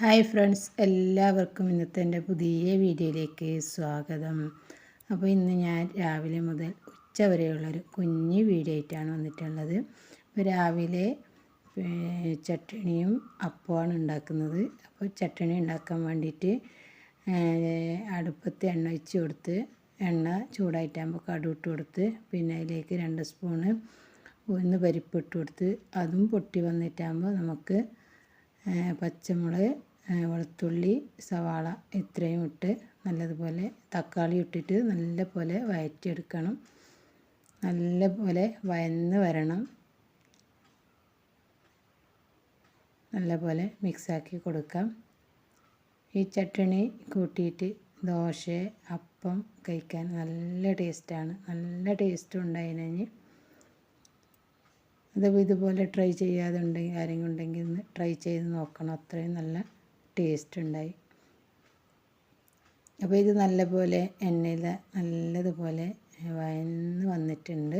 Hi friends എല്ലാവർക്കും ഇന്നത്തെ എന്റെ പുതിയ വീഡിയോയിലേക്ക് സ്വാഗതം. അപ്പോൾ ഇന്ന് ഞാൻ രാവിലെ മുതൽ ഉച്ച വരെയുള്ളൊരു കുഞ്ഞ് വീഡിയോ ആയിട്ടാണ് വന്നിട്ടുള്ളത്. അപ്പോൾ രാവിലെ ചട്ടണിയും അപ്പമാണ് ഉണ്ടാക്കുന്നത്. അപ്പോൾ ചട്ടണി ഉണ്ടാക്കാൻ വേണ്ടിയിട്ട് അടുപ്പത്ത് എണ്ണ ഒഴിച്ച് കൊടുത്ത് എണ്ണ ചൂടായിട്ടാകുമ്പോൾ കടുവിട്ട് കൊടുത്ത് പിന്നെ അതിലേക്ക് രണ്ട് സ്പൂണ് ഒന്ന് പരിപ്പ് ഇട്ട് കൊടുത്ത് അതും പൊട്ടി വന്നിട്ടാകുമ്പോൾ നമുക്ക് പച്ചമുളക് വെളുത്തുള്ളി സവാള ഇത്രയും ഇട്ട് നല്ലതുപോലെ തക്കാളി ഇട്ടിട്ട് നല്ലപോലെ വഴറ്റിയെടുക്കണം നല്ലപോലെ വയന്ന് വരണം. നല്ലപോലെ മിക്സാക്കി കൊടുക്കാം. ഈ ചട്ടണി കൂട്ടിയിട്ട് ദോശ അപ്പം കഴിക്കാൻ നല്ല ടേസ്റ്റാണ്. നല്ല ടേസ്റ്റും ഉണ്ടായിനി അത് ഇതുപോലെ ട്രൈ ചെയ്യാതെ ഉണ്ടെങ്കിൽ ആരെങ്കിലും ഉണ്ടെങ്കിൽ ഒന്ന് ട്രൈ ചെയ്ത് നോക്കണം. അത്രയും നല്ല ടേസ്റ്റ് ഉണ്ടായി അപ്പോൾ ഇത് നല്ലപോലെ എണ്ണയിൽ നല്ലതുപോലെ വയന്ന് വന്നിട്ടുണ്ട്.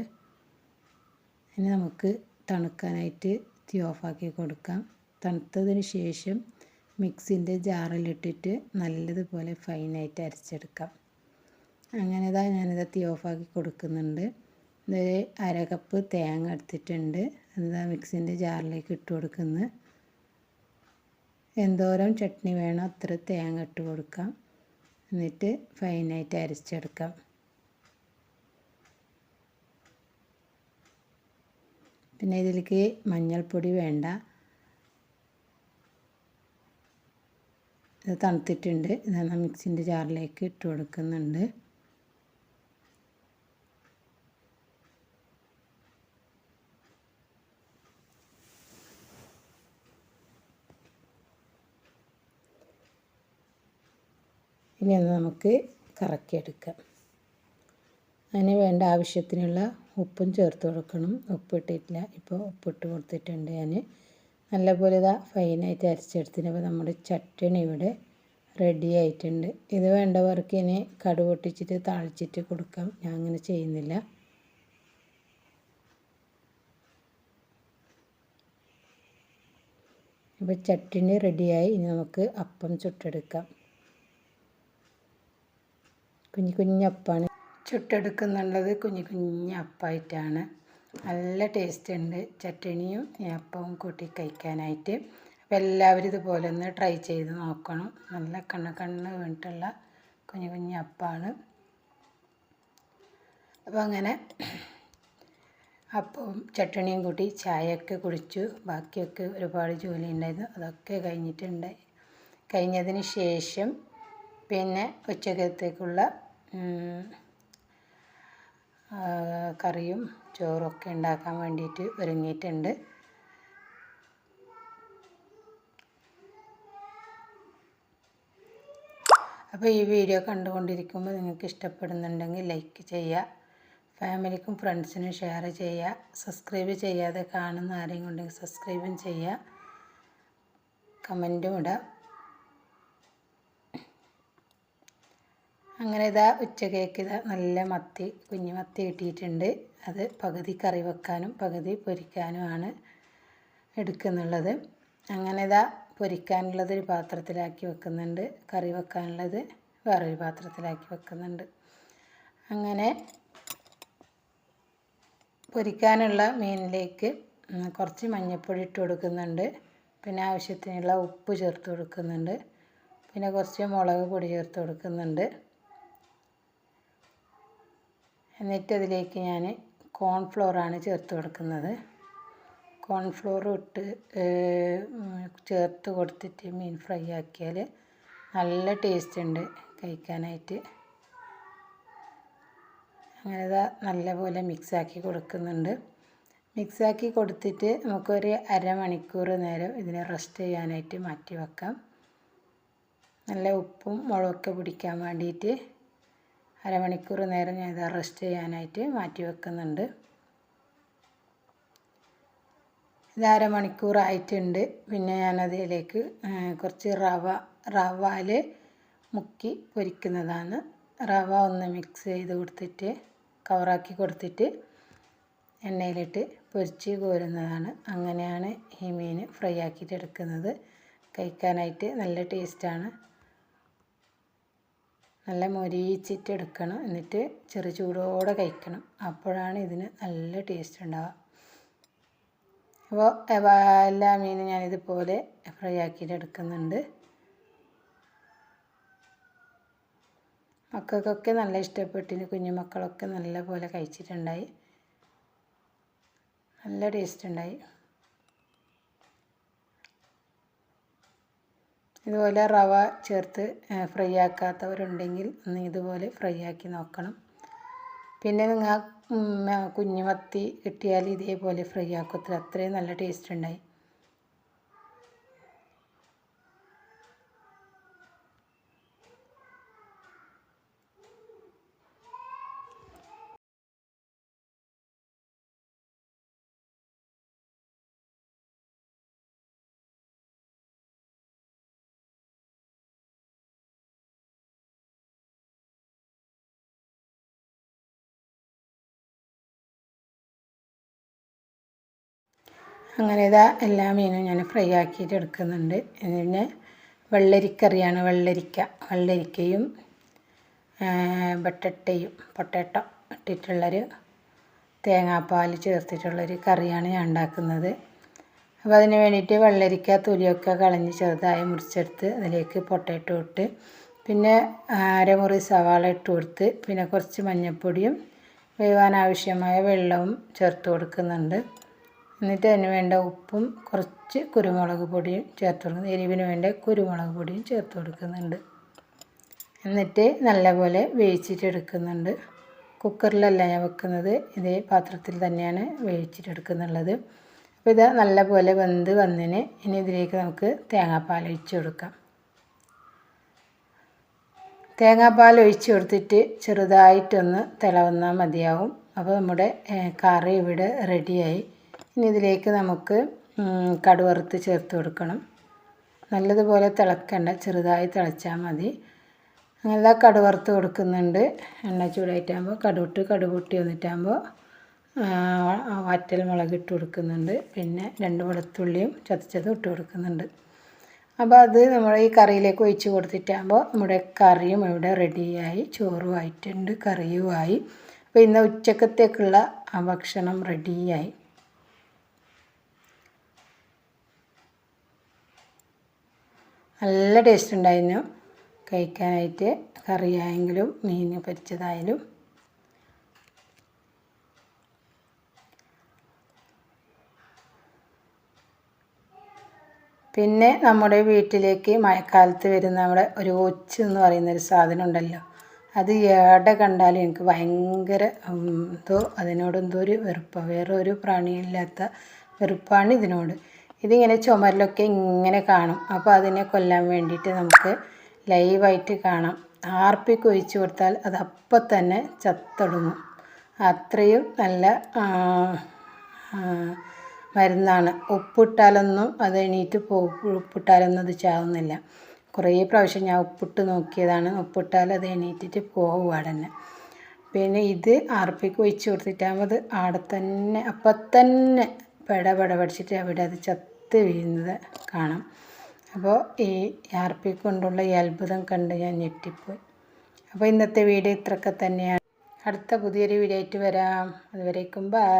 ഇനി നമുക്ക് തണുക്കാനായിട്ട് തീ ഓഫാക്കി കൊടുക്കാം. തണുത്തതിന് ശേഷം മിക്സിന്റെ ജാറിലിട്ടിട്ട് നല്ലതുപോലെ ഫൈനായിട്ട് അരച്ചെടുക്കാം. അങ്ങനെ ഇതാ ഞാനിത് തീ ഓഫാക്കി കൊടുക്കുന്നുണ്ട്. ഇതൊരു അര കപ്പ് തേങ്ങ എടുത്തിട്ടുണ്ട്. എന്താ മിക്സിന്റെ ജാറിലേക്ക് ഇട്ട് കൊടുക്കുന്നത് എന്തോരം ചട്നി വേണോ അത്ര തേങ്ങ ഇട്ട് കൊടുക്കാം. എന്നിട്ട് ഫൈനായിട്ട് അരച്ചെടുക്കാം. പിന്നെ ഇതിലേക്ക് മഞ്ഞൾപ്പൊടി വേണ്ട. ഇത് തണുത്തിട്ടുണ്ട്. ഇതാണ് മിക്സിന്റെ ജാറിലേക്ക് ഇട്ട് കൊടുക്കുന്നുണ്ട്. ഇനി അത് നമുക്ക് കറക്കിയെടുക്കാം അതിന് വേണ്ട ആവശ്യത്തിനുള്ള ഉപ്പും ചേർത്ത് കൊടുക്കണം. ഉപ്പിട്ടിട്ടില്ല ഇപ്പോൾ ഉപ്പിട്ട് കൊടുത്തിട്ടുണ്ട് ഞാൻ നല്ലപോലെ ഇതാ ഫൈനായിട്ട് അരച്ചെടുത്തിന്. അപ്പോൾ നമ്മുടെ ചട്ടണി ഇവിടെ റെഡി ആയിട്ടുണ്ട്. ഇത് വേണ്ടവർക്ക് ഇനി കടു പൊട്ടിച്ചിട്ട് താളിച്ചിട്ട് കൊടുക്കാം. ഞാൻ അങ്ങനെ ചെയ്യുന്നില്ല. അപ്പോൾ ചട്ടിണി റെഡിയായി ഇനി നമുക്ക് അപ്പം ചുട്ടെടുക്കാം. കുഞ്ഞു കുഞ്ഞപ്പാണ് ചുട്ടെടുക്കുന്നുള്ളത് കുഞ്ഞു കുഞ്ഞു അപ്പായിട്ടാണ്. നല്ല ടേസ്റ്റ് ഉണ്ട്. ചട്ടണിയും അപ്പവും കൂട്ടി കഴിക്കാനായിട്ട്. അപ്പോൾ എല്ലാവരും ഇതുപോലെ ഒന്ന് ട്രൈ ചെയ്ത് നോക്കണം. നല്ല കണ്ണ് കണ്ണ് വീണിട്ടുള്ള കുഞ്ഞു കുഞ്ഞു അപ്പാണ്. അപ്പോൾ അങ്ങനെ അപ്പവും ചട്ടണിയും കൂട്ടി ചായയൊക്കെ കുടിച്ചു. ബാക്കിയൊക്കെ ഒരുപാട് ജോലി ഉണ്ടായിരുന്നു. അതൊക്കെ കഴിഞ്ഞിട്ടുണ്ട്. കഴിഞ്ഞതിന് ശേഷം പിന്നെ ഉച്ചക്കത്തേക്കുള്ള കറിയും ചോറൊക്കെ ഉണ്ടാക്കാൻ വേണ്ടിയിട്ട് ഒരുങ്ങിയിട്ടുണ്ട്. അപ്പോൾ ഈ വീഡിയോ കണ്ടുകൊണ്ടിരിക്കുമ്പോൾ നിങ്ങൾക്ക് ഇഷ്ടപ്പെടുന്നുണ്ടെങ്കിൽ ലൈക്ക് ചെയ്യുക ഫാമിലിക്കും ഫ്രണ്ട്സിനും ഷെയർ ചെയ്യുക സബ്സ്ക്രൈബ് ചെയ്യാതെ കാണുന്ന ആരെങ്കിലും ഉണ്ടെങ്കിൽ സബ്സ്ക്രൈബും ചെയ്യുക കമന്റും ഇടുക. അങ്ങനെ ഇതാ ഉച്ചക്കേക്ക് ഇതാ നല്ല മത്തി കുഞ്ഞു മത്തി കിട്ടിയിട്ടുണ്ട്. അത് പകുതി കറി വെക്കാനും പകുതി പൊരിക്കാനുമാണ് എടുക്കുന്നുള്ളത്. അങ്ങനെ ഇതാ പൊരിക്കാനുള്ളത് ഒരു പാത്രത്തിലാക്കി വെക്കുന്നുണ്ട്. കറി വെക്കാനുള്ളത് വേറൊരു പാത്രത്തിലാക്കി വെക്കുന്നുണ്ട്. അങ്ങനെ പൊരിക്കാനുള്ള മീനിലേക്ക് കുറച്ച് മഞ്ഞൾപ്പൊടി ഇട്ട് കൊടുക്കുന്നുണ്ട്. പിന്നെ ആവശ്യത്തിനുള്ള ഉപ്പ് ചേർത്ത് കൊടുക്കുന്നുണ്ട്. പിന്നെ കുറച്ച് മുളക് പൊടി ചേർത്ത് കൊടുക്കുന്നുണ്ട്. എന്നിട്ട് അതിലേക്ക് ഞാൻ കോൺഫ്ലോറാണ് ചേർത്ത് കൊടുക്കുന്നത്. കോൺഫ്ലോർ ഇട്ട് ചേർത്ത് കൊടുത്തിട്ട് മീൻ ഫ്രൈ ആക്കിയാൽ നല്ല ടേസ്റ്റ് ഉണ്ട് കഴിക്കാനായിട്ട്. അങ്ങനെ നല്ലപോലെ മിക്സാക്കി കൊടുക്കുന്നുണ്ട്. മിക്സാക്കി കൊടുത്തിട്ട് നമുക്കൊരു അരമണിക്കൂർ നേരം ഇതിനെ റെസ്റ്റ് ചെയ്യാനായിട്ട് മാറ്റി വെക്കാം. നല്ല ഉപ്പും മുളകൊക്കെ പിടിക്കാൻ വേണ്ടിയിട്ട് അരമണിക്കൂർ നേരം ഞാൻ ഇത് റെസ്റ്റ് ചെയ്യാനായിട്ട് മാറ്റി വെക്കുന്നുണ്ട്. ഇത് അരമണിക്കൂറായിട്ടുണ്ട് പിന്നെ ഞാനതിലേക്ക് കുറച്ച് റവ റവയിൽ മുക്കി പൊരിക്കുന്നതാണ്. റവ ഒന്ന് മിക്സ് ചെയ്ത് കൊടുത്തിട്ട് കവറാക്കി കൊടുത്തിട്ട് എണ്ണയിലിട്ട് പൊരിച്ച് കോരുന്നതാണ്. അങ്ങനെയാണ് ഈ മീൻ ഫ്രൈ ആക്കിയിട്ട് എടുക്കുന്നത് കഴിക്കാനായിട്ട് നല്ല ടേസ്റ്റാണ്. നല്ല മൊരീച്ചിട്ട് എടുക്കണം എന്നിട്ട് ചെറു ചൂടോടെ കഴിക്കണം. അപ്പോഴാണ് ഇതിന് നല്ല ടേസ്റ്റ് ഉണ്ടാവുക. അപ്പോൾ എല്ലാ മീനും ഞാനിതുപോലെ ഫ്രൈ ആക്കിയിട്ട് എടുക്കുന്നുണ്ട്. മക്കൾക്കൊക്കെ നല്ല ഇഷ്ടപ്പെട്ടിന്. കുഞ്ഞുമക്കളൊക്കെ നല്ല പോലെ കഴിച്ചിട്ടുണ്ടായി. നല്ല ടേസ്റ്റ് ഉണ്ടായി. ഇതുപോലെ റവ ചേർത്ത് ഫ്രൈ ആക്കാത്തവരുണ്ടെങ്കിൽ ഒന്ന് ഇതുപോലെ ഫ്രൈ ആക്കി നോക്കണം. പിന്നെ നിങ്ങൾ കുഞ്ഞുമത്തി കിട്ടിയാൽ ഇതേപോലെ ഫ്രൈ ആക്കത്തില്ല അത്രയും നല്ല ടേസ്റ്റ് ഉണ്ടായി. അങ്ങനെ ഇതാ എല്ലാ മീനും ഞാൻ ഫ്രൈ ആക്കിയിട്ട് എടുക്കുന്നുണ്ട്. പിന്നെ വെള്ളരിക്കറിയാണ് വെള്ളരിക്ക. വെള്ളരിക്കയും ബട്ടട്ടയും പൊട്ടേട്ട ഇട്ടിട്ടുള്ളൊരു തേങ്ങാപ്പാൽ ചേർത്തിട്ടുള്ളൊരു കറിയാണ് ഞാൻ ഉണ്ടാക്കുന്നത്. അപ്പോൾ അതിന് വേണ്ടിയിട്ട് വെള്ളരിക്ക തൊലിയൊക്കെ കളഞ്ഞ് ചെറുതായി മുറിച്ചെടുത്ത് അതിലേക്ക് പൊട്ടേട്ട ഇട്ട് പിന്നെ അരമുറി സവാള ഇട്ട് കൊടുത്ത് പിന്നെ കുറച്ച് മഞ്ഞൾപ്പൊടിയും വേവാൻ ആവശ്യമായ വെള്ളവും ചേർത്ത് കൊടുക്കുന്നുണ്ട്. എന്നിട്ട് അതിന് വേണ്ട ഉപ്പും കുറച്ച് കുരുമുളക് പൊടിയും ചേർത്ത് കൊടുക്കുന്നു. എരിവിന് വേണ്ട കുരുമുളക് പൊടിയും ചേർത്ത് കൊടുക്കുന്നുണ്ട്. എന്നിട്ട് നല്ലപോലെ വേവിച്ചിട്ടെടുക്കുന്നുണ്ട് കുക്കറിലല്ല ഞാൻ വെക്കുന്നത്. ഇതേ പാത്രത്തിൽ തന്നെയാണ് വേവിച്ചിട്ടെടുക്കുന്നുള്ളത് അപ്പോൾ ഇതാ നല്ലപോലെ വെന്ത് വന്നതിന് ഇനി ഇതിലേക്ക് നമുക്ക് തേങ്ങാപ്പാൽ ഒഴിച്ച് കൊടുക്കാം. തേങ്ങാപ്പാൽ ഒഴിച്ച് കൊടുത്തിട്ട് ചെറുതായിട്ടൊന്ന് തിളവന്നാൽ മതിയാവും. അപ്പോൾ നമ്മുടെ കറി ഇവിടെ റെഡിയായി. ഇനി ഇതിലേക്ക് നമുക്ക് കടുവറുത്ത് ചേർത്ത് കൊടുക്കണം. നല്ലതുപോലെ തിളക്കണ്ട ചെറുതായി തിളച്ചാൽ മതി. നല്ല കടുവറുത്ത് കൊടുക്കുന്നുണ്ട്. എണ്ണ ചൂടായിട്ടാകുമ്പോൾ കടുവിട്ട് കടുപൊട്ടി വന്നിട്ടാകുമ്പോൾ വറ്റൽ മുളക് ഇട്ട് കൊടുക്കുന്നുണ്ട്. പിന്നെ രണ്ട് വെളുത്തുള്ളിയും ചതച്ചതും ഇട്ട് കൊടുക്കുന്നുണ്ട്. അപ്പോൾ അത് നമ്മൾ ഈ കറിയിലേക്ക് ഒഴിച്ച് കൊടുത്തിട്ടാകുമ്പോൾ നമ്മുടെ കറിയും ഇവിടെ റെഡിയായി ചോറും ആയിട്ടുണ്ട് കറിയുമായി. അപ്പോൾ ഇന്ന് ഉച്ചക്കത്തേക്കുള്ള ഭക്ഷണം റെഡിയായി. നല്ല ടേസ്റ്റ് ഉണ്ടായിരുന്നു. കഴിക്കാനായിട്ട് കറിയായെങ്കിലും മീൻ പൊരിച്ചതായാലും. പിന്നെ നമ്മുടെ വീട്ടിലേക്ക് മഴക്കാലത്ത് വരുന്ന നമ്മുടെ ഒരു ഒച്ച് എന്ന് പറയുന്ന ഒരു സാധനം ഉണ്ടല്ലോ. അത് ഏടെ കണ്ടാലും എനിക്ക് ഭയങ്കര എന്തോ അതിനോട് എന്തോ ഒരു വെറുപ്പാണ് വേറെ ഒരു പ്രാണിയില്ലാത്ത വെറുപ്പാണ് ഇതിനോട്. ഇതിങ്ങനെ ചുമരിലൊക്കെ ഇങ്ങനെ കാണും. അപ്പോൾ അതിനെ കൊല്ലാൻ വേണ്ടിയിട്ട് നമുക്ക് ലൈവായിട്ട് കാണാം. ആർപ്പി ഒഴിച്ചു കൊടുത്താൽ അത് അപ്പം തന്നെ ചത്തൊടുങ്ങും. അത്രയും നല്ല മരുന്നാണ്. ഉപ്പിട്ടാലൊന്നും അത് എണീറ്റ് പോ ഉപ്പിട്ടാലൊന്നും അത് ചാവുന്നില്ല. കുറേ പ്രാവശ്യം ഞാൻ ഉപ്പിട്ട് നോക്കിയതാണ്. ഉപ്പിട്ടാൽ അത് എണീറ്റിട്ട് പോകും തന്നെ. പിന്നെ ഇത് ആർപ്പിക്ക് ഒഴിച്ച് കൊടുത്തിട്ടാകുമ്പോൾ അത് ആടെ തന്നെ അപ്പം തന്നെ പെട പെട പഠിച്ചിട്ട് അവിടെ അത് ചത്ത് വീഴുന്നത് കാണാം. അപ്പോൾ ഈ ആർപ്പി കൊണ്ടുള്ള ഈ അത്ഭുതം കണ്ട് ഞാൻ ഞെട്ടിപ്പോയി. അപ്പോൾ ഇന്നത്തെ വീഡിയോ ഇത്രയൊക്കെ തന്നെയാണ്. അടുത്ത പുതിയൊരു വീഡിയോ ആയിട്ട് വരാം. അതുവരേക്കും ബൈ.